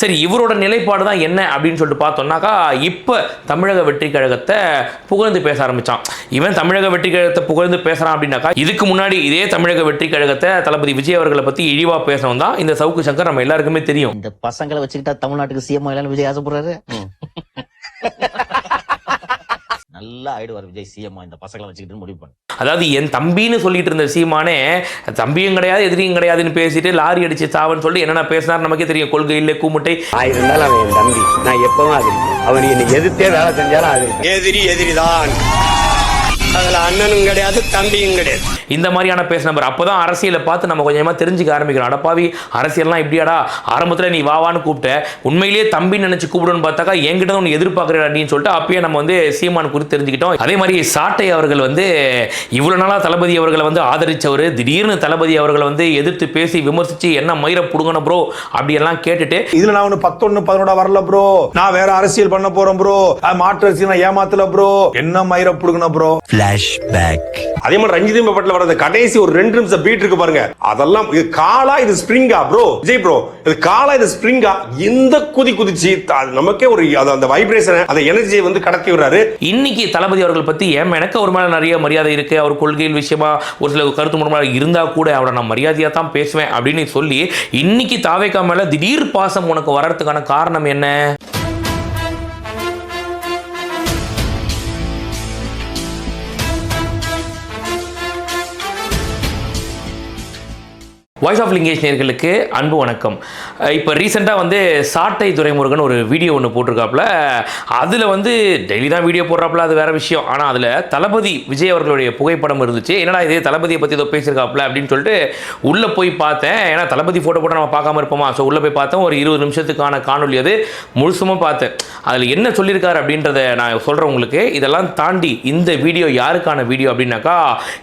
சரி இவரோட நிலைப்பாடு தான் என்ன அப்படின்னு சொல்லிட்டு பார்த்தோம்னாக்கா இப்போ தமிழக வெற்றி கழகத்தை புகழ்ந்து பேச ஆரம்பிச்சான். இவன் தமிழக வெற்றி கழகத்தை புகழ்ந்து பேசுறான் அப்படின்னாக்கா இதுக்கு முன்னாடி இதே தமிழக வெற்றி கழகத்தை தளபதி விஜய் அவர்களை பத்தி இழிவா பேசணும் தான் இந்த சவுக்கு சங்கர். நம்ம எல்லாருக்குமே தெரியும். இந்த பசங்களை வச்சுக்கிட்டா தமிழ்நாட்டுக்கு சிஎம் விஜய் ஆசைப்படுறாரு. நல்லா ஆயிடுவார் விஜய் சிஎம் இந்த பசங்களை வச்சுக்கிட்டு முடிவு பண்ணு. அதாவது என் தம்பின்னு சொல்லிட்டு இருந்த சீமானே தம்பியும் கிடையாது எதிரியும் கிடையாதுன்னு பேசிட்டு லாரி அடிச்சு சாவன்னு சொல்லி என்னென்ன பேசினார் நமக்கே தெரியும் கொள்கை இல்லை கூமுட்டை. இருந்தாலும் அவன் என் தம்பி. நான் எப்பவும் அது அவன் என்னை எதிர்த்தே வேலை செஞ்சாலும் அது எதிரி எதிரிதான். அதுல அண்ணனும் கிடையாது தம்பியும் கிடையாது. இந்த மாதிரியான பேச நம்பர். அப்போதான் அரசியலை பார்த்து நம்ம கொஞ்சமாக தெரிஞ்சுக்க ஆரம்பிக்கிறோம் அடப்பாவி அரசியல்லாம் இப்படியாடா? ஆரம்பத்தில் நீ வாவான்னு கூப்பிட்ட. உண்மையிலேயே தம்பி நினைச்சு கூப்பிடுன்னு பார்த்தாக்கா என்கிட்ட தான் உன்னை எதிர்பார்க்குறேன் அப்படின்னு சொல்லிட்டு அப்பயே நம்ம வந்து சீமான் குறித்து தெரிஞ்சுக்கிட்டோம். அதே மாதிரி சாட்டை அவர்கள் வந்து இவ்வளோ நாளாக தளபதி அவர்களை வந்து ஆதரிச்சவர். திடீர்னு தளபதி அவர்களை வந்து எதிர்த்து பேசி விமர்சித்து என்ன மயிரை புடுங்கணும் ப்ரோ அப்படியெல்லாம் கேட்டுட்டு இதுல நான் ஒண்ணு பத்தொன்னு பதினொன்னா வரல ப்ரோ நான் வேற அரசியல் பண்ண போறேன் ப்ரோ மாற்று அரசியல் நான் ஏமாத்தல ப்ரோ என்ன மயிர புடுங்கணும் ப்ரோ அதே மாதிரி ரஞ்சித் பட்ல வர கடைசி ஒரு ரெண்டு நிமிஷம் பீட் இருக்கு பாருங்க. அதெல்லாம் இது காலா இது ஸ்ப்ரிங்கா ப்ரோ விஜய் ப்ரோ இது காலா இது ஸ்ப்ரிங்கா இந்த குதி குதிச்சு அது நமக்கே ஒரு அந்த வைப்ரேஷன் அந்த எனர்ஜியை வந்து கடத்தி விடுறாரு. இன்னைக்கு தளபதி அவர்கள் பற்றி ஏன் எனக்கு ஒரு மேலே நிறைய மரியாதை இருக்கு? அவர் கொள்கையில் விஷயமா ஒரு சில கருத்து மூலமாக இருந்தால் கூட அவரை நான் மரியாதையாக தான் பேசுவேன் அப்படின்னு சொல்லி இன்னைக்கு தாவேக்கா மேலே திடீர் பாசம் உனக்கு வர்றதுக்கான காரணம் என்ன? வாய்ஸ் ஆஃப் லிங்கேஷ் நேர்களுக்கு அன்பு வணக்கம். இப்போ ரீசெண்டாக வந்து சாட்டை துரைமுருகன் ஒரு வீடியோ ஒன்று போட்டிருக்காப்புல. அதில் வந்து டெய்லி தான் வீடியோ போடுறாப்புல அது வேறு விஷயம். ஆனால் அதில் தளபதி விஜய் அவர்களுடைய புகைப்படம் இருந்துச்சு. என்னடா இதே தளபதியை பற்றி ஏதோ பேசியிருக்காப்புல அப்படின்னு சொல்லிட்டு உள்ளே போய் பார்த்தேன். ஏன்னா தளபதி ஃபோட்டோ போட்டு நம்ம பார்க்காம இருப்போமா? ஸோ உள்ளே போய் பார்த்தோம் ஒரு இருபது நிமிஷத்துக்கான காணொலி அது. முழுசுமாக பார்த்தேன். அதில் என்ன சொல்லியிருக்காரு அப்படின்றத நான் சொல்கிறேன் உங்களுக்கு. இதெல்லாம் தாண்டி இந்த வீடியோ யாருக்கான வீடியோ அப்படின்னாக்கா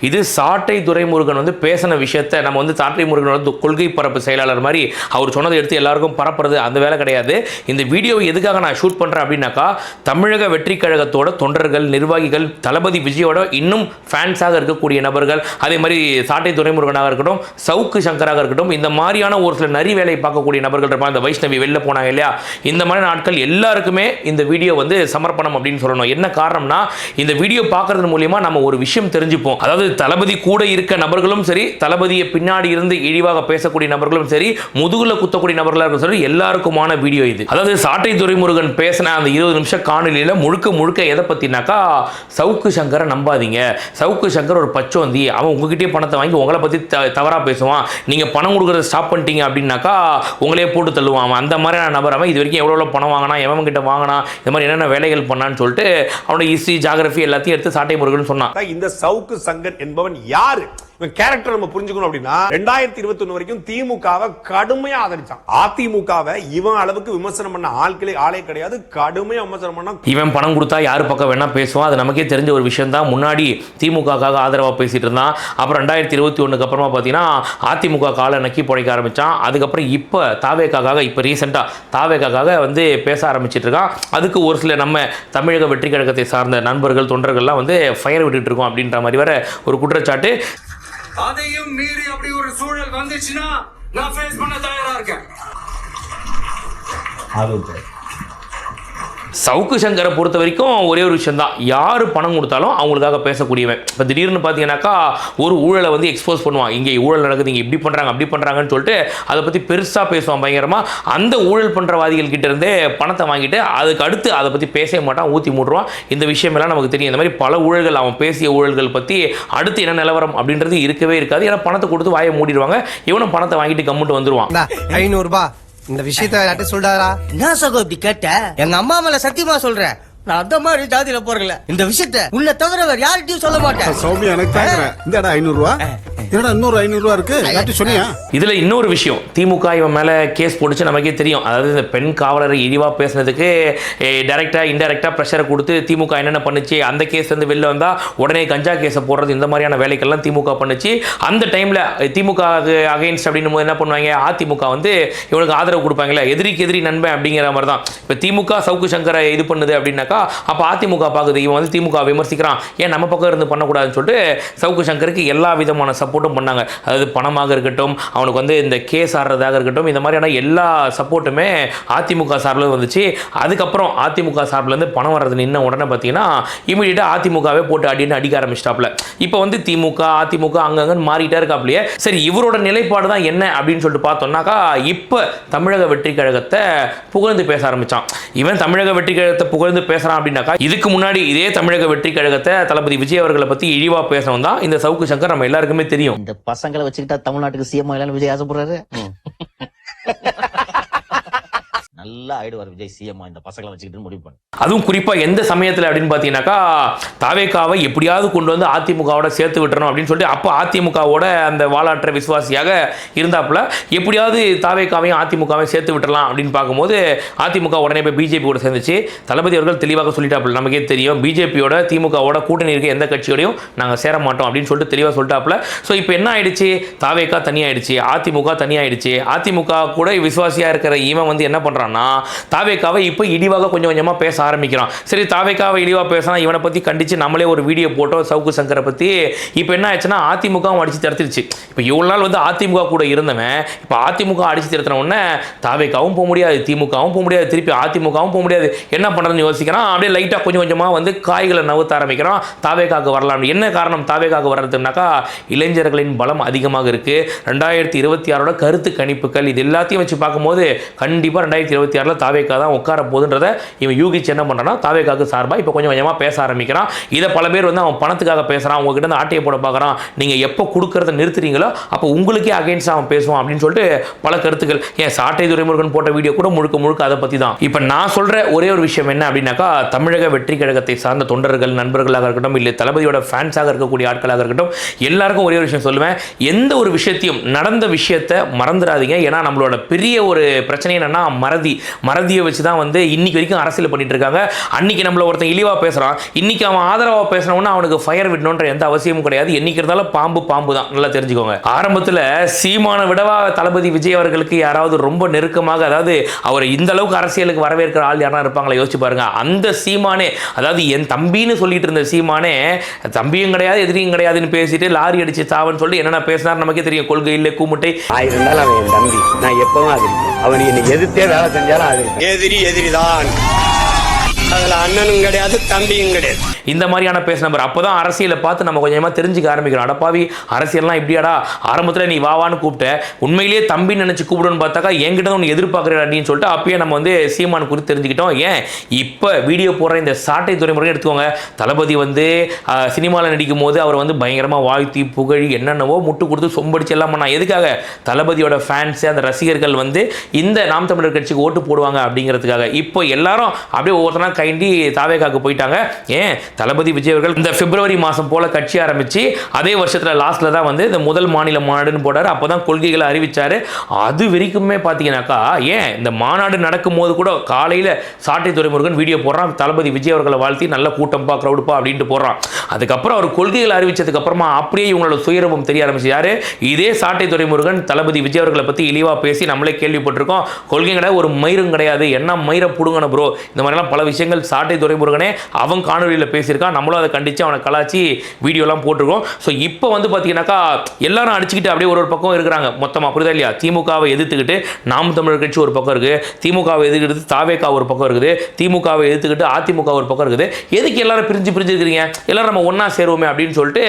இது சாட்டை துரைமுருகன் வந்து பேசின விஷயத்தை நம்ம வந்து சாட்டை முருகன் முருகனோட கொள்கை பரப்பு செயலாளர் மாதிரி அவர் சொன்னதை எடுத்து எல்லாருக்கும் பரப்புறது அந்த வேலை கிடையாது. இந்த வீடியோவை எதுக்காக நான் ஷூட் பண்ணுறேன் அப்படின்னாக்கா தமிழக வெற்றி கழகத்தோட தொண்டர்கள் நிர்வாகிகள் தளபதி விஜயோட இன்னும் ஃபேன்ஸாக இருக்கக்கூடிய நபர்கள் அதே மாதிரி சாட்டை துறைமுருகனாக இருக்கட்டும் சவுக்கு சங்கராக இருக்கட்டும் இந்த மாதிரியான ஒரு சில நரி வேலை பார்க்கக்கூடிய நபர்கள் இருப்பாங்க. இந்த வைஷ்ணவி வெளில போனாங்க இல்லையா? இந்த மாதிரி நாட்கள் எல்லாருக்குமே இந்த வீடியோ வந்து சமர்ப்பணம் அப்படின்னு சொல்லணும். என்ன காரணம்னா இந்த வீடியோ பார்க்கறது மூலியமா நம்ம ஒரு விஷயம் தெரிஞ்சுப்போம். அதாவது தளபதி கூட இருக்க நபர்களும் சரி தளபதியை பின்னாடி இருந்து இழிவாக பேசக்கூடிய நபர்களும் சரி முதுகுல குத்தக்கூடிய நபர்களாக இருக்கும் சரி எல்லாருக்குமான வீடியோ இது. அதாவது சாட்டை துரைமுருகன் பேசின அந்த இருபது நிமிஷம் காணொலியில் முழுக்க முழுக்க எதை பற்றினாக்கா சவுக்கு சங்கரை நம்பாதீங்க. சவுக்கு சங்கர் ஒரு பச்சோந்தி. அவன் உங்ககிட்டயே பணத்தை வாங்கி உங்களை பற்றி த தவறாக பேசுவான். நீங்கள் பணம் கொடுக்குறத ஸ்டாப் பண்ணிட்டீங்க அப்படின்னாக்கா உங்களே போட்டு தள்ளுவான் அவன். அந்த மாதிரியான நபர் அவன். இது வரைக்கும் எவ்வளோ எவ்வளோ பணம் வாங்கினா எவன் கிட்ட வாங்கினா இந்த மாதிரி என்னென்ன வேலைகள் பண்ணான்னு சொல்லிட்டு அவனோட ஹிஸ்ட்ரி ஜாகிரபி எல்லாத்தையும் எடுத்து சாட்டை முருகன் சொன்னான். இந்த சவுக்கு சங்கர் என்பவன் யாரு? கேரக்டர் நம்ம புரிஞ்சுக்கணும் அப்படின்னா ரெண்டாயிரத்தி இருபத்தி ஒண்ணு வரைக்கும் திமுகவை கடுமையா ஆதரிச்சான். அதிமுகவை இவன் அளவுக்கு விமர்சனம் பண்ண ஆட்களே ஆளே கிடையாது. கடுமையா விமர்சனம் பண்ண இவன் பணம் கொடுத்தா யார் பக்கம் வேணா பேசுவான். அது நமக்கே தெரிஞ்ச ஒரு விஷயம் தான். முன்னாடி திமுகக்காக ஆதரவாக பேசிட்டு இருந்தான். அப்புறம் ரெண்டாயிரத்தி இருபத்தி ஒண்ணுக்கு அப்புறமா பார்த்தீங்கன்னா அதிமுக காலை நக்கி புழைக்க ஆரம்பித்தான் அதுக்கப்புறம் இப்போ தாவேக்காக இப்போ ரீசெண்டாக தாவேக்காக வந்து பேச ஆரம்பிச்சிட்டு இருக்கான். அதுக்கு ஒரு சில நம்ம தமிழக வெற்றி கழகத்தை சார்ந்த நண்பர்கள் தொண்டர்கள்லாம் வந்து ஃபயர் விட்டுட்டு இருக்கோம் அப்படின்ற மாதிரி வர ஒரு குற்றச்சாட்டு. அதையும் மீறி அப்படி ஒரு சூழல் வந்துச்சுன்னா நான் ஃபேஸ் பண்ண தயாரா இருக்கேன். சவுக்கு சங்கரை பொறுத்த வரைக்கும் ஒரே ஒரு விஷயம் தான் யார் பணம் கொடுத்தாலும் அவங்களுக்காக பேசக்கூடியவன். இப்போ திடீர்னு பார்த்தீங்கன்னாக்கா ஒரு ஊழலை வந்து எக்ஸ்போஸ் பண்ணுவான். இங்கே ஊழல் நடக்குது இங்கே இப்படி பண்ணுறாங்க அப்படி பண்ணுறாங்கன்னு சொல்லிட்டு அதை பற்றி பெருசாக பேசுவான் பயங்கரமாக அந்த ஊழல் பண்ணுறவாதிகள் கிட்டேருந்தே பணத்தை வாங்கிட்டு அதுக்கு அடுத்து அதை பற்றி பேசவே மாட்டான் ஊற்றி மூடுவான் இந்த விஷயமெல்லாம் நமக்கு தெரியும். இந்த மாதிரி பல ஊழல்கள் அவன் பேசிய ஊழல்கள் பற்றி அடுத்து என்ன நிலவரம் அப்படின்றது இருக்கவே இருக்காது. ஏன்னா பணத்தை கொடுத்து வாயை மூடிடுவாங்க. இவனும் பணத்தை வாங்கிட்டு கம்முட்டு வந்துருவான். ஐநூறுரூபா இந்த விஷயத்த யார்ட்ட சொல்றாரா? என்ன சகோ இப்படி கேட்ட? எங்க அம்மா மேல சத்தியமா சொல்றேன். நான் அந்த மாதிரி ஜாதியில போறல இந்த விஷயத்த உன்னை தவிர வேற யார்கிட்டயும் சொல்ல மாட்டேன். சௌமியா எனக்கு தாங்குறேன் இந்தடா ஐநூறு ரூபா என்னடா இன்னொரு ஐநூறு ரூபா இருக்கு யார்ட்டும் சொன்னியா? இதில் இன்னொரு விஷயம். திமுக இவன் மேலே கேஸ் போட்டுச்சு நமக்கே தெரியும். அதாவது இந்த பெண் காவலரை இழிவாக பேசுனதுக்கு டைரெக்டாக இன்டெரக்டாக ப்ரெஷரை கொடுத்து திமுக என்னென்ன பண்ணுச்சு அந்த கேஸ் வந்து வெளில வந்தால் உடனே கஞ்சா கேஸை போடுறது இந்த மாதிரியான வேலைகள்லாம் திமுக பண்ணுச்சு. அந்த டைமில் திமுக அகைன்ஸ்ட் அப்படின்னு போது என்ன பண்ணுவாங்க அதிமுக வந்து இவனுக்கு ஆதரவு கொடுப்பாங்களே எதிரிக்கு எதிரி நண்பன் அப்படிங்கிற மாதிரி தான் இப்போ திமுக சவுக்கு சங்கரை இது பண்ணுது அப்படின்னாக்கா அப்போ அதிமுக பார்க்குது இவன் வந்து திமுக விமர்சிக்கிறான். ஏன் நம்ம பக்கம் இருந்து பண்ணக்கூடாதுன்னு சொல்லிட்டு சவுக்கு சங்கருக்கு எல்லா விதமான சப்போர்ட்டும் பண்ணாங்க. அதாவது பணமாக இருக்கட்டும் அவனுக்கு வந்து இந்த கேஸ் ஆடுறதாக இருக்கட்டும் இந்த மாதிரியான எல்லா சப்போர்ட்டுமே அதிமுக சார்பில் வந்துச்சு. அதுக்கப்புறம் அதிமுக சார்பிலேருந்து பணம் வர்றது நின்ன உடனே பார்த்தீங்கன்னா இமீடியட்டாக அதிமுகவே போட்டு அடின்னு அடிக்க ஆரம்பிச்சிட்டாப்ல இப்போ வந்து திமுக அதிமுக அங்கங்கன்னு மாறிட்டே இருக்காப்லையே சரி இவரோட நிலைப்பாடு தான் என்ன அப்படின்னு சொல்லிட்டு பார்த்தோம்னாக்கா இப்போ தமிழக வெற்றி கழகத்தை புகழ்ந்து பேச ஆரம்பிச்சான். இவன் தமிழக வெற்றி கழகத்தை புகழ்ந்து பேசுறான் அப்படின்னாக்கா இதுக்கு முன்னாடி இதே தமிழக வெற்றி கழகத்தை தளபதி விஜய் அவர்களை பற்றி இழிவா பேசணும் தான் இந்த சவுக்கு சங்கர். நம்ம எல்லாருக்குமே தெரியும். இந்த பசங்களை வச்சுக்கிட்டா தமிழ்நாட்டுக்கு சிஎம் இல்லைன்னு விஜய் ஆசைப்படுறாரு. நல்லா ஆயிடுவார் விஜய் சிஎம்மா இந்த பசங்களை வச்சுக்கிட்டு முடிவு பண்ணு. அதுவும் குறிப்பாக எந்த சமயத்தில் அப்படின்னு பார்த்தீங்கன்னாக்கா தாவேக்காவை எப்படியாவது கொண்டு வந்து அதிமுகவோட சேர்த்து விட்டுறணும் அப்படின்னு சொல்லிட்டு அப்போ அதிமுகவோட அந்த வாலாற்ற விசுவாசியாக இருந்தாப்புல எப்படியாவது தாவேக்காவையும் அதிமுகவையும் சேர்த்து விட்டுறலாம் அப்படின்னு பார்க்கும்போது அதிமுக உடனே போய் பிஜேபி கூட சேர்ந்துச்சு. தளபதி அவர்கள் தெளிவாக சொல்லிட்டாப்புல நமக்கே தெரியும் பிஜேபியோட திமுகவோட கூட்டணி இருக்க எந்த கட்சியோடையும் நாங்கள் சேர மாட்டோம் அப்படின்னு சொல்லிட்டு தெளிவாக சொல்லிட்டாப்புல. ஸோ இப்போ என்ன ஆயிடுச்சு? தாவேக்கா தனியாயிடுச்சு அதிமுக தனியாயிடுச்சு. அதிமுக கூட விசுவாசியாக இருக்கிற இவன் வந்து என்ன பண்ணுறான்னா தாவேக்காவை இப்போ இடிவாக கொஞ்சம் கொஞ்சமாக பேச ஆரம்பிக்கிறான். சரி தாவேக்காவை இடிவாக பேசினா இவனை பற்றி கண்டித்து நம்மளே ஒரு வீடியோ போட்டோம் சவுக்கு சங்கரை பற்றி இப்போ என்ன ஆச்சுன்னா அதிமுகவும் அடித்து தடுத்துருச்சு இப்போ இவ்வளோ நாள் வந்து அதிமுக கூட இருந்தவன் இப்போ அதிமுக அடித்து திருத்தின உடனே தாவேக்காவும் போக முடியாது திமுகவும் போக முடியாது திருப்பி அதிமுகவும் போக முடியாது. என்ன பண்ணுறதுன்னு யோசிக்கிறான் அப்படியே லைட்டாக கொஞ்சம் கொஞ்சமாக வந்து காய்களை நவுத்த ஆரம்பிக்கிறான். தாவேக்காக்கு வரலாம் என்ன காரணம் தாவேக்காக்கு வர்றதுனாக்கா இளைஞர்களின் பலம் அதிகமாக இருக்குது ரெண்டாயிரத்தி இருபத்தி ஆறோட கருத்து கணிப்புகள் இது எல்லாத்தையும் வச்சு பார்க்கும்போது கண்டிப்பாக ரெண்டாயிரத்தி இருபத்தி ஆறில் தாவேக்கா தான் உட்கார போகுதுன்றத இவன் யூகிச்சு என்ன பண்ணுறான்னா தாவேக்காக்கு சார்பாக இப்போ கொஞ்சம் கொஞ்சமாக பேச ஆரம்பிக்கிறான். இதை பல பேர் வந்து அவன் பணத்துக்காக பேசுகிறான் உங்ககிட்ட இருந்து ஆட்டையை போட பார்க்குறான் நீங்கள் எப்போ கொடுக்குறத நிறுத்துறீங்களோ அப்போ உங்களுக்கே அகைன்ஸ்ட் அவன் பேசுவான் அப்படின்னு சொல்லிட்டு பல கருத்துக்கள். ஏன் சாட்டை துரைமுருகன் போட்ட வீடியோ கூட முழுக்க முழுக்க அதை பற்றி தான் இப்போ நான் சொல்கிற ஒரே ஒரு விஷயம் என்ன அப்படின்னாக்கா தமிழக வெற்றி கழகத்தை சார்ந்த தொண்டர்கள் நண்பர்களாக இருக்கட்டும் இல்லை தளபதியோட ஃபேன்ஸாக இருக்கக்கூடிய ஆட்களாக இருக்கட்டும் எல்லாருக்கும் ஒரே ஒரு விஷயம் சொல்லுவேன். எந்த ஒரு விஷயத்தையும் நடந்த விஷயத்தை மறந்துடாதீங்க. ஏன்னா நம்மளோட பெரிய ஒரு பிரச்சனை என்னன்னா மறதி. மறதியை வச்சு தான் வந்து இன்னைக்கு வரைக்கும் அரசியல் பண்ணிட்டு இருக்காங்க. அன்னைக்கு நம்மள ஒருத்தன் இழிவா பேசுறான். இன்னைக்கு அவன் ஆதரவா பேசுனவனா அவனுக்கு ஃபயர் விடணுன்ற எந்த அவசியமும் கிடையாது. என்னைக்கு இருந்தாலும் பாம்பு பாம்பு தான் நல்லா தெரிஞ்சுக்கோங்க. ஆரம்பத்தில் சீமான விடவா தளபதி விஜய் அவர்களுக்கு யாராவது ரொம்ப நெருக்கமாக அதாவது அவர் இந்த அளவுக்கு அரசியலுக்கு வரவேற்கிற ஆள் யாரா இருப்பாங்களா? யோசிச்சு பாருங்க. அந்த சீமானே அதாவது என் தம்பின்னு சொல்லிட்டு இருந்த சீமானே தம்பியும் கிடையாது எதிரியும் கிடையாதுன்னு பேசிட்டு லாரி அடிச்சு சாவன்னு சொல்லி என்னென்ன பேசினார்? நமக்கே தெரியும். கொள்கை இல்லை கூமுட்டை. இருந்தாலும் அவன் என் தம்பி. நான் எப்பவும் ஆதரிப்பேன் அவன் என்னை எதிர்த்தே வேலை செஞ்ச ஆதரிப்பேன் எதிரி எதிரிதான். அதுல அண்ணனும் கிடையாது தம்பியும் கிடையாது. இந்த மாதிரியான பேச நம்பர் அப்போ தான் அரசியலை பார்த்து நம்ம கொஞ்சமாக தெரிஞ்சுக்க ஆரம்பிக்கிறோம் அடப்பாவி அரசியல்லாம் இப்படியாடா? ஆரம்பத்தில் நீ வாவான்னு கூப்பிட்ட. உண்மையிலேயே தம்பி நினச்சி கூப்பிடுன்னு பார்த்தாக்கா என்கிட்ட தான் உன்னை எதிர்பார்க்குறேன் அப்படின்னு சொல்லிட்டு அப்பயே நம்ம வந்து சீமான் குறித்து தெரிஞ்சுக்கிட்டோம். ஏன்? இப்போ வீடியோ போடுற இந்த சாட்டை துறைமுறை எடுத்துக்கோங்க. தளபதி வந்து சினிமாவில் நடிக்கும் போது அவர் வந்து பயங்கரமாக வாழ்த்தி புகழி என்னென்னவோ முட்டு கொடுத்து சொம்படிச்சு எல்லாம் பண்ணா எதுக்காக? தளபதியோட ஃபேன்ஸு அந்த ரசிகர்கள் வந்து இந்த நாம் தமிழர் கட்சிக்கு ஓட்டு போடுவாங்க அப்படிங்கிறதுக்காக. இப்போ எல்லாரும் அப்படியே ஒவ்வொருத்தனா கைண்டி தாவேகாக்கு போயிட்டாங்க. ஏன்? தளபதி விஜய் அவர்கள் இந்த பிப்ரவரி மாதம் போல கட்சி ஆரம்பித்து அதே வருஷத்தில் லாஸ்ட்டில் தான் வந்து இந்த முதல் மாநில மாநாடுன்னு போட்டார் அப்போ தான் கொள்கைகளை அறிவித்தார் அது வரைக்குமே பார்த்தீங்கன்னாக்கா ஏன்? இந்த மாநாடு நடக்கும் போது கூட காலையில் சாட்டை துறைமுருகன் வீடியோ போடுறான். தளபதி விஜய் அவர்களை வாழ்த்தி நல்ல கூட்டம்பா க்ரௌடுப்பா அப்படின்ட்டு போடுறான். அதுக்கப்புறம் அவர் கொள்கைகளை அறிவிச்சதுக்கு அப்புறமா அப்படியே இவங்களோட சுயரூபம் தெரிய ஆரம்பிச்சு. யார்? இதே சாட்டை துறைமுருகன் தளபதி விஜய் அவர்களை பற்றி இழிவாக பேசி நம்மளே கேள்விப்பட்டிருக்கோம். கொள்கை கிடையாது ஒரு மயிரும் கிடையாது. என்ன மயிரை பிடுங்கணும் ப்ரோ இந்த மாதிரிலாம் பல விஷயங்கள் சாட்டை துறைமுருகனே அவன் காணொலியில் பேசியிருக்கான் நம்மளும் அதை கண்டித்து அவனை கலாச்சி வீடியோலாம் போட்டிருக்கோம். ஸோ இப்போ வந்து பார்த்தீங்கன்னாக்கா எல்லாரும் அடிச்சுக்கிட்டு அப்படியே ஒரு ஒரு பக்கம் இருக்கிறாங்க. மொத்தமாக புரியுதா இல்லையா? திமுகவை எதிர்த்துக்கிட்டு நாம் தமிழர் கட்சி ஒரு பக்கம் இருக்குது திமுகவை எதிர்க்கிறது தாவேக்கா ஒரு பக்கம் இருக்குது. திமுகவை எதிர்த்துக்கிட்டு அதிமுக ஒரு பக்கம் இருக்குது. எதுக்கு எல்லாரும் பிரிஞ்சு பிரிஞ்சு இருக்கிறீங்க? எல்லாரும் நம்ம ஒன்றா சேருவோமே அப்படின்னு சொல்லிட்டு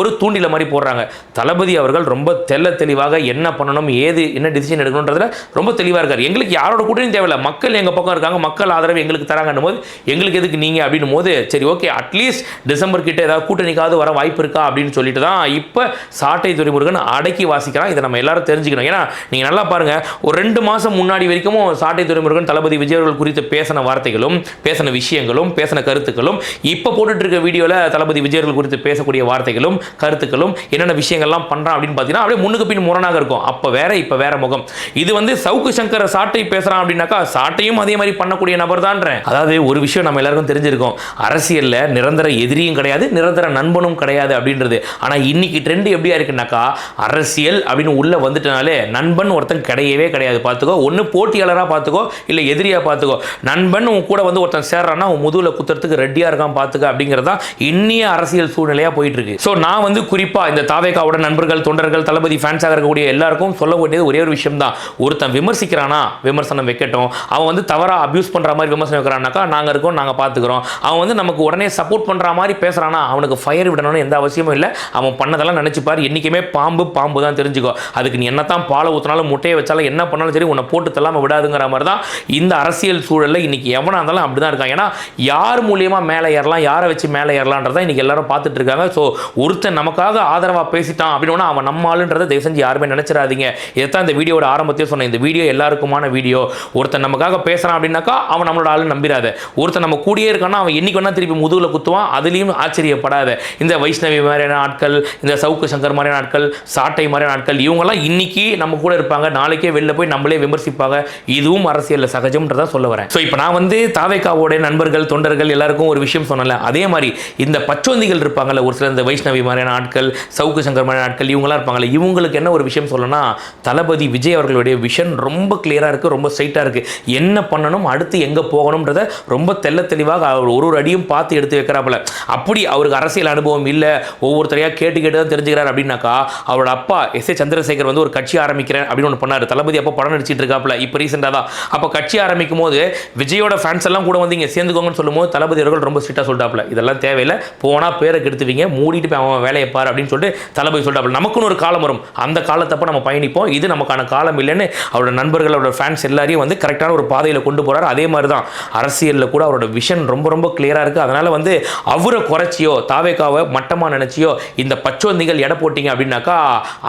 ஒரு தூண்டில மாதிரி போடுறாங்க. தளபதி அவர்கள் ரொம்ப தெல்ல தெளிவாக என்ன பண்ணணும் ஏது என்ன டிசிஷன் எடுக்கணுன்றதுல ரொம்ப தெளிவாக இருக்கார். எங்களுக்கு யாரோட கூட்டணியும் தேவையில்ல. மக்கள் எங்கள் பக்கம் இருக்காங்க மக்கள் ஆதரவு எங்களுக்கு தராங்கன்னும் போது எங்களுக்கு எதுக்கு நீங்கள் அப்படின்னும் போது சரி ஓகே அட்லீஸ்ட் டிசம்பர் கிட்ட ஏதாவது கூட்டணிக்காவது வர வாய்ப்பு இருக்கா அப்படின்னு சொல்லிட்டு தான் இப்போ சாட்டை துறைமுருகன் அடக்கி வாசிக்கிறான். இதை நம்ம எல்லாரும் தெரிஞ்சுக்கணும். ஏன்னா நீங்கள் நல்லா பாருங்க ஒரு ரெண்டு மாதம் முன்னாடி வரைக்கும் சாட்டை துறைமுருகன் தளபதி விஜய் அவர்கள் குறித்து பேசின வார்த்தைகளும் பேசின விஷயங்களும் பேசின கருத்துக்களும் இப்போ போட்டுட்டு இருக்க வீடியோவில் தளபதி விஜய் அவர்கள் குறித்து பேசக்கூடிய வார்த்தைகளும் கருத்துக்களும் என்னென்ன விஷயங்கள்லாம் பண்ணுறான் அப்படின்னு பார்த்தீங்கன்னா அப்படியே முன்னுக்கு பின் முரணாக இருக்கும். அப்போ வேற இப்போ வேற முகம். இது வந்து சவுக்கு சங்கர சாட்டை பேசுகிறான் அப்படின்னாக்கா சாட்டையும் அதே மாதிரி பண்ணக்கூடிய நபர் தான்றேன் அதாவது ஒரு ஒரு விஷயம் நம்ம எல்லாருக்கும் தெரிஞ்சிருக்கோம். அரசியலில் நிரந்தர எதிரியும் கிடையாது நிரந்தர நண்பனும் கிடையாது அப்படின்றது. ஆனால் இன்னைக்கு ட்ரெண்ட் எப்படியா இருக்குனாக்கா அரசியல் அப்படின்னு உள்ளே வந்துட்டனாலே நண்பன் ஒருத்தன் கிடையவே கிடையாது. பார்த்துக்கோ ஒன்று போட்டியாளராக பார்த்துக்கோ இல்லை எதிரியாக பார்த்துக்கோ. நண்பன் உன் கூட வந்து ஒருத்தன் சேர்றான்னா உன் முதுகில் குத்துறதுக்கு ரெடியாக இருக்கான் பார்த்துக்க அப்படிங்கிறது தான் இன்னிய அரசியல் சூழ்நிலையாக போயிட்டு இருக்கு ஸோ நான் வந்து குறிப்பாக இந்த தாவேக்காவோட நண்பர்கள் தொண்டர்கள் தளபதி ஃபேன்ஸாக இருக்கக்கூடிய எல்லாருக்கும் சொல்ல வேண்டியது ஒரே ஒரு விஷயம் தான் ஒருத்தன் விமர்சிக்கிறானா விமர்சனம் வைக்கட்டும். அவன் வந்து தவறாக அபியூஸ் பண்ணுற மாதிரி விமர்சனம் வைக்கிறானாக்கா நாங்கள் இருக்கோம் நாங்கள் பார்த்துக்குறோம் அவன் வந்து நமக்கு உடனே சப்போர்ட் பண்ணுற மாதிரி பேசுகிறானா அவனுக்கு ஃபயர் விடணும்னு எந்த அவசியமும் இல்லை. அவன் பண்ணதெல்லாம் நினச்சிப்பார். என்றைக்குமே பாம்பு பாம்பு தான் தெரிஞ்சுக்கோ அதுக்கு நீ என்னத்தான் பாலை ஊற்றினாலும் முட்டையை வச்சாலும் என்ன பண்ணாலும் சரி உன்னை போட்டு தள்ளாமல் விடாதுங்கிற மாதிரி தான் இந்த அரசியல் சூழலில் இன்றைக்கி எவனாக இருந்தாலும் அப்படி தான் இருக்கான் ஏன்னா யார் மூலியமாக மேலே ஏறலாம் யாரை வச்சு மேலே ஏறலான்றதான் இன்றைக்கி எல்லாரும் பார்த்துட்டு இருக்காங்க. ஸோ ஒருத்தன் நமக்காக ஆதரவாக பேசிட்டான் அப்படின்னா அவன் நம்ம ஆளுன்றதை தயவு செஞ்சு யாருமே நினைச்சிடாதீங்க. இதைத்தான் இந்த வீடியோட ஆரம்பத்தையே சொன்னேன். இந்த வீடியோ எல்லாருக்குமான வீடியோ. ஒருத்தன் நமக்காக பேசுகிறான் அப்படின்னாக்கா அவன் நம்மளோட ஆளு நம்பிடாத ஒருத்தன் நம்ம கூடயே இருக்கான்னா அவன் என்னைக்கு வேணா திருப்பி முதுகில் குத்துவான் அதுலேயும் ஆச்சரியப்படாத. இந்த வைஷ்ணவி மாதிரியான ஆட்கள் இந்த சவுக்கு சங்கர் மாதிரியான ஆட்கள் சாட்டை மாதிரியான ஆட்கள் இவங்கெல்லாம் இன்னைக்கு நம்ம கூட இருப்பாங்க நாளைக்கே வெளில போய் நம்மளே விமர்சிப்பாங்க. இதுவும் அரசியலில் சகஜம்ன்றதா சொல்ல வரேன். ஸோ இப்போ நான் வந்து தாவேக்காவோடைய நண்பர்கள் தொண்டர்கள் எல்லாருக்கும் ஒரு விஷயம் சொன்னல அதே மாதிரி இந்த பச்சோந்திகள் இருப்பாங்கல்ல ஒரு சில இந்த வைஷ்ணவி மாதிரியான ஆட்கள் சவுக்கு சங்கர் மாதிரியான ஆட்கள் இவங்களாம் இருப்பாங்கல்ல இவங்களுக்கு என்ன ஒரு விஷயம் சொல்லணும்னா தளபதி விஜய் அவர்களுடைய விஷன் ரொம்ப கிளியராக இருக்குது ரொம்ப ஸ்ட்ரைட்டாக இருக்குது என்ன பண்ணணும் அடுத்து எங்கே போகணுன்றத ரொம்ப ரொம்ப தெள்ள தெளிவாக அவர் ஒரு ஒரு அடியும் பார்த்து எடுத்து வைக்கிறாப்புல. அப்படி அவருக்கு அரசியல் அனுபவம் இல்லை. ஒவ்வொருத்தரையாக கேட்டு கேட்டு தான் தெரிஞ்சுக்கிறார் அப்படின்னாக்கா அவரோட அப்பா எஸ். ஏ. சந்திரசேகர் வந்து ஒரு கட்சி ஆரம்பிக்கிறேன் அப்படின்னு ஒன்று பண்ணார். தளபதி அப்போ படம் நடிச்சிட்டு இருக்காப்புல இப்போ ரீசெண்டாக தான். அப்போ கட்சி ஆரம்பிக்கும் போது விஜயோட ஃபேன்ஸ் எல்லாம் கூட வந்து இங்கே சேர்ந்துக்கோங்கன்னு சொல்லும்போது தளபதி அவர்கள் ரொம்ப ஸ்ட்ரிக்டாக சொல்லிட்டாப்புல. இதெல்லாம் தேவையில்லை. போனால் பேரை கெடுத்துவீங்க மூடிட்டு போய் அவன் வேலையை பார் அப்படின்னு சொல்லிட்டு தளபதி சொல்லிட்டாப்புல. நமக்குன்னு ஒரு காலம் வரும். அந்த காலத்தப்ப நம்ம பயணிப்போம். இது நமக்கான காலம் இல்லைன்னு அவரோட நண்பர்கள் அவரோட ஃபேன்ஸ் எல்லாரையும் வந்து கரெக்டான ஒரு பாதையில் கொண்டு போகிறார் அதே மாதிரி தான் அரசியலில் கூட அவரோட விஷன் ரொம்ப ரொம்ப கிளியராக இருக்குது அதனால் வந்து அவரை குறைச்சியோ தாவேக்காவை மட்டமாக நினச்சியோ இந்த பச்சோந்திகள் எடை போட்டீங்க அப்படின்னாக்கா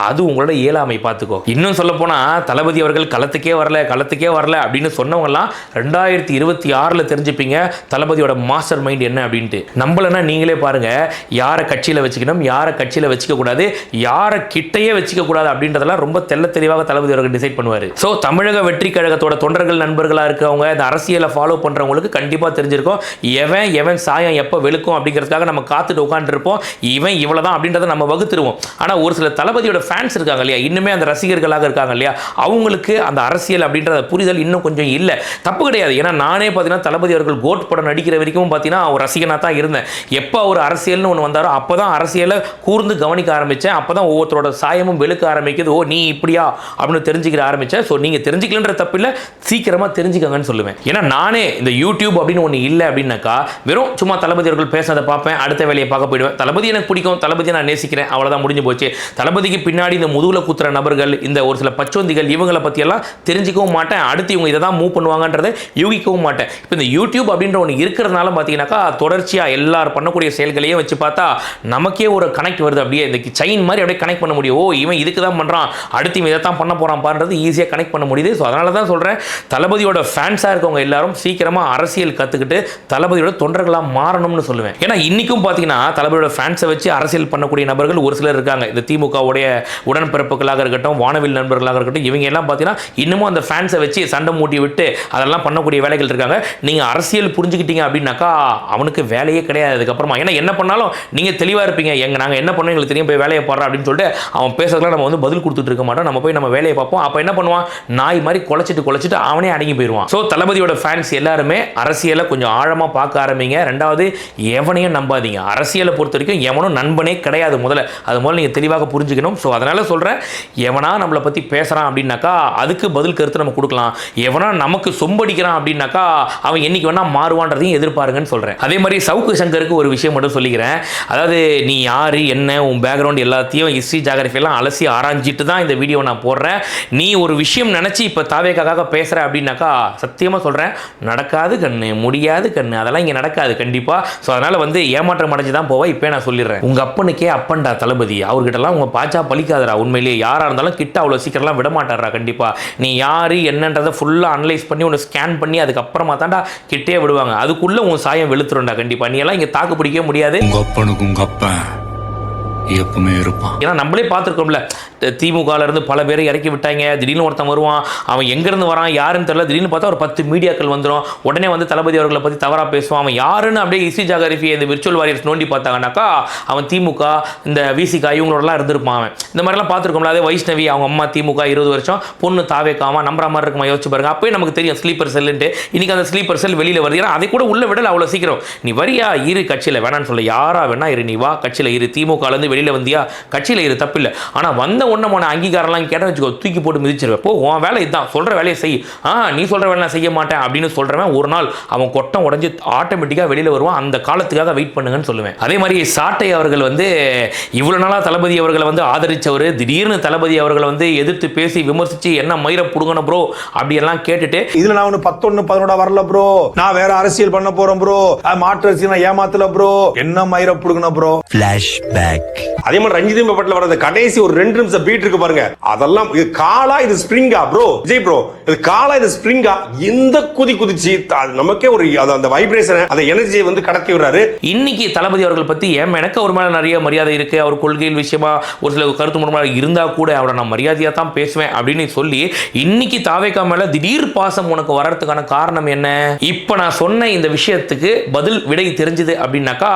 அது உங்களோட இயலாமை பார்த்துக்கோ. இன்னும் சொல்ல போனால் தளபதி அவர்கள் களத்துக்கே வரல களத்துக்கே வரல அப்படின்னு சொன்னவங்கலாம் ரெண்டாயிரத்தி இருபத்தி ஆறில் தெரிஞ்சுப்பீங்க தளபதியோட மாஸ்டர் மைண்ட் என்ன அப்படின்ட்டு. நம்மளன்னா நீங்களே பாருங்க யாரை கட்சியில் வச்சுக்கணும் யாரை கட்சியில் வச்சுக்கக்கூடாது யாரை கிட்டையே வச்சுக்கக்கூடாது அப்படின்றதெல்லாம் ரொம்ப தெல்ல தெளிவாக தளபதி அவர்கள் டிசைட் பண்ணுவார். ஸோ தமிழக வெற்றி கழகத்தோட தொண்டர்கள் நண்பர்களாக இருக்கவங்க இந்த அரசியலை ஃபாலோ பண்ணுறவங்களுக்கு கண்டிப்பாக கண்டிப்பாக தெரிஞ்சிருக்கும். எவன் எவன் சாயம் எப்போ வெளுக்கும் அப்படிங்கிறதுக்காக நம்ம காத்துட்டு உட்காந்துருப்போம் இவன் இவ்வளோதான் அப்படின்றத நம்ம வகுத்துருவோம். ஆனால் ஒரு சில தளபதியோட ஃபேன்ஸ் இருக்காங்க இல்லையா? இன்னுமே அந்த ரசிகர்களாக இருக்காங்க இல்லையா? அவங்களுக்கு அந்த அரசியல் அப்படின்ற புரிதல் இன்னும் கொஞ்சம் இல்லை. தப்பு கிடையாது. ஏன்னா நானே பார்த்தீங்கன்னா தளபதி அவர்கள் கோட் படம் நடிக்கிற வரைக்கும் பார்த்தீங்கன்னா ஒரு ரசிகனாக தான் இருந்தேன். எப்போ அவர் அரசியல்னு ஒன்று வந்தாரோ அப்போ தான் அரசியலை கூர்ந்து கவனிக்க ஆரம்பித்தேன் அப்போ தான் ஒவ்வொருத்தரோட சாயமும் வெளுக்க ஆரம்பிக்குது. ஓ நீ இப்படியா? அப்படின்னு தெரிஞ்சுக்கிற ஆரம்பித்தேன் ஸோ நீங்கள் தெரிஞ்சுக்கலன்ற தப்பு இல்லை. சீக்கிரமாக தெரிஞ்சுக்கங்கன்னு சொல்லுவேன். ஏன்னா நானே இந்த யூடியூப் அப்படின்னு ஒன்று இல்லை அப்படின்னாக்கா வெறும் சும்மா தளபதி அவர்கள் பேசுறதை பார்ப்பேன் அடுத்த வேலையை பார்க்க போயிடுவேன். தளபதி எனக்கு பிடிக்கும் தளபதி நான் நேசிக்கிறேன் அவ்வளோதான் முடிஞ்சு போச்சு. தளபதிக்கு பின்னாடி இந்த முதுகுல குத்துற நபர்கள் இந்த ஒரு சில பச்சோந்திகள் இவங்களை பற்றியெல்லாம் தெரிஞ்சுக்கவும் மாட்டேன். அடுத்து இவங்க இதை தான் மூவ் பண்ணுவாங்கன்றதை யூகிக்கவும் மாட்டேன். இப்போ இந்த யூடியூப் அப்படின்ற ஒன்று இருக்கிறதுனால பார்த்தீங்கன்னாக்கா தொடர்ச்சியாக எல்லாரும் பண்ணக்கூடிய செயல்களையும் வச்சு பார்த்தா நமக்கே ஒரு கனெக்ட் வருது. அப்படியே இந்த செயின் மாதிரி அப்படியே கனெக்ட் பண்ண முடியும். ஓ இவன் இதுக்கு தான் பண்ணுறான் அடுத்து இவன் இதை தான் பண்ண போகிறான் பாருன்றது ஈஸியாக கனெக்ட் பண்ண முடியுது. ஸோ அதனால தான் சொல்கிறேன் தளபதியோட ஃபேன்ஸாக இருக்கவங்க எல்லாரும் சீக்கிரமாக அரசியல் கற்றுக்கிட்டு தளபதியோட தொண்டர்களாக மாறணும்னு சொல்லுவேன். ஏன்னா இன்றைக்கும் பார்த்தீங்கன்னா தளபதியோட ஃபேன்ஸை வச்சு அரசியல் பண்ணக்கூடிய நபர்கள் ஒரு சிலர் இருக்காங்க. இந்த திமுகவுடைய உடன்பிறப்புகளாக இருக்கட்டும் வானவில் நண்பர்களாக இருக்கட்டும் இவங்க எல்லாம் பார்த்தீங்கன்னா இன்னமும் அந்த ஃபேன்ஸை வச்சு சண்டை மூட்டி விட்டு அதெல்லாம் பண்ணக்கூடிய வேலைகள் இருக்காங்க. நீங்கள் அரசியல் புரிஞ்சுக்கிட்டீங்க அப்படின்னாக்கா அவனுக்கு வேலையே கிடையாது அதுக்கப்புறமா. ஏன்னா என்ன பண்ணாலும் நீங்கள் தெளிவாக இருப்பீங்க. எங்க நாங்கள் என்ன பண்ணோம் எங்களுக்கு தெரியும் போய் வேலையை போடுறோம் அப்படின்னு சொல்லிட்டு அவன் பேசுறதுலாம் நம்ம வந்து பதில் கொடுத்துட்டு இருக்க மாட்டோம். நம்ம போய் நம்ம வேலையை பார்ப்போம். அப்போ என்ன பண்ணுவான்? நாய் மாதிரி குலைச்சிட்டு குலைச்சிட்டு அவனே அடங்கி போயிடுவான். ஸோ தளபதியோட ஃபேன்ஸ் எல்லாருமே அரசு அரசியலை கொஞ்சம் ஆழமாக பார்க்க ஆரம்பிங்க. ரெண்டாவது எவனையும் நம்பாதீங்க. அரசியலை பொறுத்த வரைக்கும் எவனும் நண்பனே கிடையாது முதல்ல. அது முதல்ல நீங்கள் தெளிவாக புரிஞ்சுக்கணும். ஸோ அதனால் சொல்கிறேன் எவனா நம்மளை பற்றி பேசுகிறான் அப்படின்னாக்கா அதுக்கு பதில் கருத்து நம்ம கொடுக்கலாம். எவனா நமக்கு சொம்படிக்கிறான் அப்படின்னாக்கா அவன் என்னைக்கு வேணால் மாறுவான்றதையும் எதிர்பாருங்கன்னு சொல்கிறேன் அதே மாதிரி சவுக்கு சங்கருக்கு ஒரு விஷயம் மட்டும் சொல்லிக்கிறேன். அதாவது நீ யார் என்ன உன் பேக்ரவுண்ட் எல்லாத்தையும் ஹிஸ்ட்ரி ஜாகிரஃபி எல்லாம் அலசி ஆராய்ஞ்சிட்டு தான் இந்த வீடியோ நான் போடுறேன். நீ ஒரு விஷயம் நினச்சி இப்போ தாவேக்காக பேசுகிற அப்படின்னாக்கா சத்தியமாக சொல்கிறேன் நடக்காது கண்ணு முடியாது கண்ணு. அதெல்லாம் இங்கே நடக்காது கண்டிப்பாக ஸோ அதனால் வந்து ஏமாற்றம் அடைஞ்சு தான் போவேன் இப்போ நான் சொல்லிடுறேன். உங்கள் அப்பனுக்கே அப்பன்டா தளபதி. அவர்கிட்டலாம் உங்கள் பாச்சா பழிக்காதரா உண்மையிலேயே யாராக இருந்தாலும் கிட்ட அவ்வளோ சீக்கிரம்லாம் விட மாட்டாரா கண்டிப்பாக நீ யார் என்னன்றதை ஃபுல்லாக அனலைஸ் பண்ணி உன்னை ஸ்கேன் பண்ணி அதுக்கப்புறமா தான்டா கிட்டே விடுவாங்க. அதுக்குள்ளே உன் சாயம் வெளுத்துரும்டா கண்டிப்பாக நீ எல்லாம் இங்கே தாக்கு பிடிக்கவே முடியாது. உங்கள் அப்பனுக்கு உங்கள் அப்பன். எப்பவுமே இருப்பான். ஏன்னா நம்மளே பார்த்துருக்கோம்ல திமுகல இருந்து பல பேரை இறக்கி விட்டாங்க திடீர்னு ஒருத்தன் வருவான் அவன் எங்கேருந்து வரான் யாருன்னு தெரியல திடீர்னு பார்த்தா ஒரு பத்து மீடியாக்கள் வந்துடும் உடனே வந்து தளபதி அவர்களை பற்றி தவறாக பேசுவான் அவன் யாருன்னு அப்படியே இசி ஜாகரிஃபி இந்த விர்ச்சுவல் வாரியர்ஸ் நோண்டி பார்த்தாங்கன்னாக்கா அவன் திமுக இந்த விசிகா இவங்களோடலாம் இருந்திருப்பான் அவன். இந்த மாதிரிலாம் பார்த்துருக்கோம்ல அதே வைஷ்ணவி அவங்க அம்மா திமுக இருபது வருஷம் பொண்ணு தாவேக்காமல் நம்புற மாதிரி இருக்குமா யோசிச்சு பாருங்க. அப்போயே நமக்கு தெரியும் ஸ்லீப்பர் செல்லுன்ட்டு இன்னைக்கு அந்த ஸ்லீப்பர் செல் வெளியில் வருது. ஏன்னா அதை கூட உள்ள விடல அவ்வளோ சீக்கிரம். நீ வரியா? இரு கட்சியில் வேணான்னு சொல்ல. யாரா வேணா இரு நீ வா கட்சியில் இரு. திமுகலேருந்து வெளியில் வந்தியா? கட்சியில் இரு தப்பில்லை ஆனால் வந்த உடனே உன அங்கீகாரம்லாம் கேட்டால் வச்சுக்கோ தூக்கி போட்டு மிதிச்சிருவேன் போ உன் வேலை இதுதான் சொல்கிற வேலையை செய். ஆ நீ சொல்கிற வேலை நான் செய்ய மாட்டேன் அப்படின்னு சொல்கிறவன் ஒரு நாள் அவன் கொட்டம் உடஞ்சி ஆட்டோமேட்டிக்காக வெளியில் வருவான். அந்த காலத்துக்காக வெயிட் பண்ணுங்கன்னு சொல்லுவேன். அதே மாதிரி சாட்டை அவர்கள் வந்து இவ்வளோ நாளாக தளபதி அவர்களை வந்து ஆதரிச்சவர் திடீர்னு தளபதி அவர்களை வந்து எதிர்த்து பேசி விமர்சித்து என்ன மயிரை புடுங்கணும் ப்ரோ அப்படியெல்லாம் கேட்டுட்டு இதுல நான் ஒண்ணு பத்தொன்னு பதினோட வரல ப்ரோ நான் வேற அரசியல் பண்ண போறேன் ப்ரோ மாற்று அரசியல் நான் ஏமாத்தல ப்ரோ என்ன மயிர புடுங்கணும் ப்ரோ அதே மாதிரி ரஞ்சித் பட்ல வர அந்த கடைசி ஒரு ரெண்டு நிமிஷம் பீட் இருக்கு பாருங்க. அதெல்லாம் இது காலா இது ஸ்ப்ரிங்கா ப்ரோ விஜய் ப்ரோ இது காலா இது ஸ்ப்ரிங்கா இந்த குதி குதிச்சு அது நமக்கே ஒரு அந்த வைப்ரேஷன் அந்த எனர்ஜியை வந்து கடத்தி விடுறாரு. இன்னைக்கு தளபதி அவர்கள் பற்றி ஏன் எனக்கு அவர் மேலே நிறைய மரியாதை இருக்கு. அவர் கொள்கையில் விஷயமா ஒரு சில கருத்து முறைமாக இருந்தால் கூட அவரை நான் மரியாதையாக தான் பேசுவேன் அப்படின்னு சொல்லி இன்னைக்கு தாவேக்கா மேலே திடீர் பாசம் உனக்கு வர்றதுக்கான காரணம் என்ன? இப்போ நான் சொன்ன இந்த விஷயத்துக்கு பதில் விடை தெரிஞ்சுது அப்படின்னாக்கா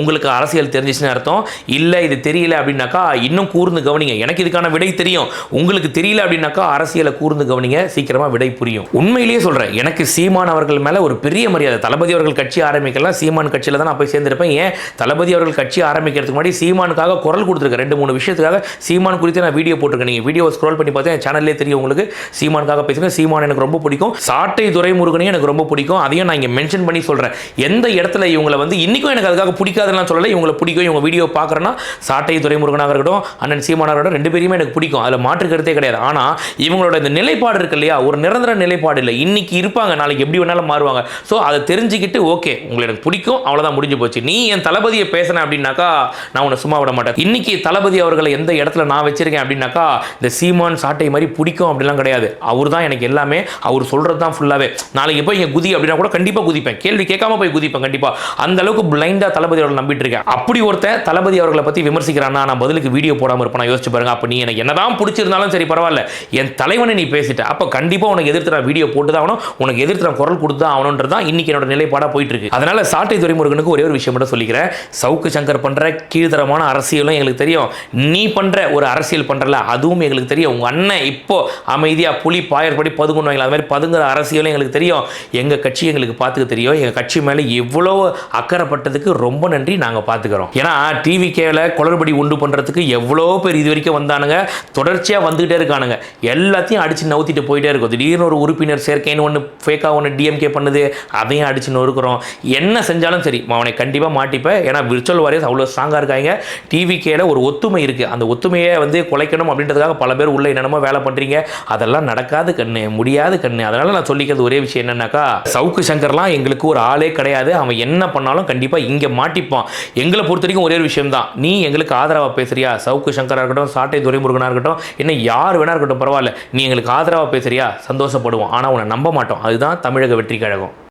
உங்களுக்கு அரசியல் தெரிஞ்சிச்சுன்னு அர்த்தம். இல்லை இது தெரியல அப்படின்னாக்கா இன்னும் கூர்ந்து கவனிங்க. எனக்கு இதுக்கான விடை தெரியும். உங்களுக்கு தெரியல அப்படின்னாக்கா அரசியலை கூர்ந்து கவனிங்க. சீக்கிரமாக விடை புரியும். உண்மையிலேயே சொல்கிறேன் எனக்கு சீமான் அவர்கள் மேலே ஒரு பெரிய மரியாதை. தளபதி அவர்கள் கட்சி ஆரம்பிக்கலாம். சீமான் கட்சியில் தான் நான் போய் சேர்ந்திருப்பேன். ஏன்? தளபதி அவர்கள் கட்சி ஆரம்பிக்கிறதுக்கு முன்னாடி சீமானுக்காக குரல் கொடுத்துருக்கேன். ரெண்டு மூணு விஷயத்துக்காக சீமான் குறித்து நான் வீடியோ போட்டிருக்கேன். நீங்க வீடியோ ஸ்க்ரோல் பண்ணி பார்த்தா என் சேனல்லே தெரியும் உங்களுக்கு. சீமானுக்காக பேசுங்க. சீமான் எனக்கு ரொம்ப பிடிக்கும். சாட்டை துரைமுருகனையும் எனக்கு ரொம்ப பிடிக்கும். அதையும் நான் இங்கே மென்ஷன் பண்ணி சொல்றேன். எந்த இடத்துல இவங்களை வந்து இன்னைக்கும் எனக்கு அதுக்காக பிடிக்காதுன்னு சொல்லலை. இவங்களை பிடிக்கும். இவங்க வீடியோ பார்க்குறேன்னா சாட்டை துரைமுருகனாக இருக்கட்டும் அண்ணன் சீமானாக இருக்கட்டும் ரெண்டு பேருமே எனக்கு பிடிக்கும். அதில் மாற்று கருத்தே கிடையாது. ஆனால் இவங்களோட இந்த நிலைப்பாடு இருக்கு இல்லையா? ஒரு நிரந்தர நிலைப்பாடு இல்லை. இன்னைக்கு இருப்பாங்க. நாளைக்கு எப்படி வேணாலும் மாறுவாங்க. ஸோ அதை தெரிஞ்சுக்கிட்டு ஓகே உங்களை எனக்கு பிடிக்கும். அவ்வளோதான் முடிஞ்சு போச்சு. நீ என் தளபதியை பேசினேன் அப்படின்னாக்கா நான் உன்னை சும்மா விட மாட்டேன். இன்னைக்கு தளபதி அவர்களை எந்த இடத்துல நான் வச்சிருக்கேன் அப்படின்னாக்கா இந்த சீமான் சாட்டை மாதிரி பிடிக்கும் அப்படிலாம் கிடையாது. அவர் தான் எனக்கு எல்லாமே அவர் சொல்கிறது தான் ஃபுல்லாகவே நாளைக்கு போய் இங்கே குதி அப்படின்னா கூட கண்டிப்பாக குதிப்பேன். கேள்வி கேட்காம போய் குதிப்பேன் கண்டிப்பாக அந்த அளவுக்கு பிளைண்டாக தளபதி அவர்கள் நம்பிட்டு இருக்கேன். அப்படி ஒருத்தன் தளபதி அவர்களை பற்றி விமர்சிக்கிறான்னா நான் பதிலுக்கு வீடியோ போடாமல் இருப்பேன். நான் யோசிச்சு பாருங்க அப்போ நீ எனக்கு என்னதான் பிடிச்சிருந்தாலும் சரி பரவாயில்ல. என் தலைவனை நீ பேசிட்ட. அப்போ கண்டிப்பாக உனக்கு எதிர்த்து நான் வீடியோ போட்டு தான் ஆகணும். உனக்கு எதிர்த்து நான் குரல் கொடுத்து தான் ஆகணுன்றது தான் இன்னைக்கு என்னோட நிலைப்பாடாக போயிட்டு இருக்கு அதனால சாட்டை துறைமுருகனுக்கு ஒரே ஒரு விஷயம் மட்டும் சொல்லிக்கிறேன். சவுக்கு சங்கர் பண்ணுற கீழ்த்தரமான அரசியலும் எங்களுக்கு தெரியும். நீ பண்ண பண்ணுற ஒரு அரசியல் பண்ணுறல அதுவும் எங்களுக்கு தெரியும். உங்கள் அண்ணன் இப்போது அமைதியாக புலி பாயற்படி பதுங்குன்னு அது மாதிரி பதுங்குற அரசியலும் எங்களுக்கு தெரியும். எங்கள் கட்சி எங்களுக்கு பார்த்துக்க தெரியும். எங்கள் கட்சி மேலே எவ்வளோ அக்கறைப்பட்டதுக்கு ரொம்ப நன்றி நாங்கள் பார்த்துக்கிறோம். ஏன்னா டிவி கேவில் குளறுபடி உண்டு பண்ணுறதுக்கு எவ்வளோ பேர் இது வரைக்கும் வந்தானுங்க. தொடர்ச்சியாக வந்துகிட்டே இருக்கானுங்க. எல்லாத்தையும் அடிச்சு நவுத்திட்டு போயிட்டே இருக்கும். திடீர்னு ஒரு உறுப்பினர் சேர்க்கைன்னு ஒன்று ஃபேக்காக ஒன்று டிஎம்கே பண்ணுது. அதையும் அடிச்சு நொறுக்கிறோம். என்ன செஞ்சாலும் சரி அவனை கண்டிப்பாக மாட்டிப்பேன். ஏன்னா விர்ச்சுவல் வாரியர்ஸ் அவ்வளோ ஸ்ட்ராங்காக இருக்காங்க. டிவி கேல ஒரு ஒத்துமை இருக்குது அந்த ஒத்து ஒத்துமையை வந்து குலைக்கணும் அப்படின்றதுக்காக பல பேர் உள்ள என்னென்னமோ வேலை பண்ணுறீங்க அதெல்லாம் நடக்காது கண்ணு முடியாது கண்ணு. அதனால் நான் சொல்லிக்கிறது ஒரே விஷயம் என்னன்னாக்கா சவுக்கு சங்கர்லாம் எங்களுக்கு ஒரு ஆளே கிடையாது. அவன் என்ன பண்ணாலும் கண்டிப்பாக இங்கே மாட்டிப்பான். எங்களை பொறுத்த வரைக்கும் ஒரே ஒரு விஷயம் தான் நீ எங்களுக்கு ஆதரவாக பேசுறியா? சவுக்கு சங்கராக இருக்கட்டும் சாட்டை துரைமுருகனாக இருக்கட்டும் என்ன யார் வேணா இருக்கட்டும் பரவாயில்ல. நீ எங்களுக்கு ஆதரவாக பேசுறியா? சந்தோஷப்படுவோம். ஆனால் உன்னை நம்ப மாட்டோம். அதுதான் தமிழக வெற்றி கழகம்.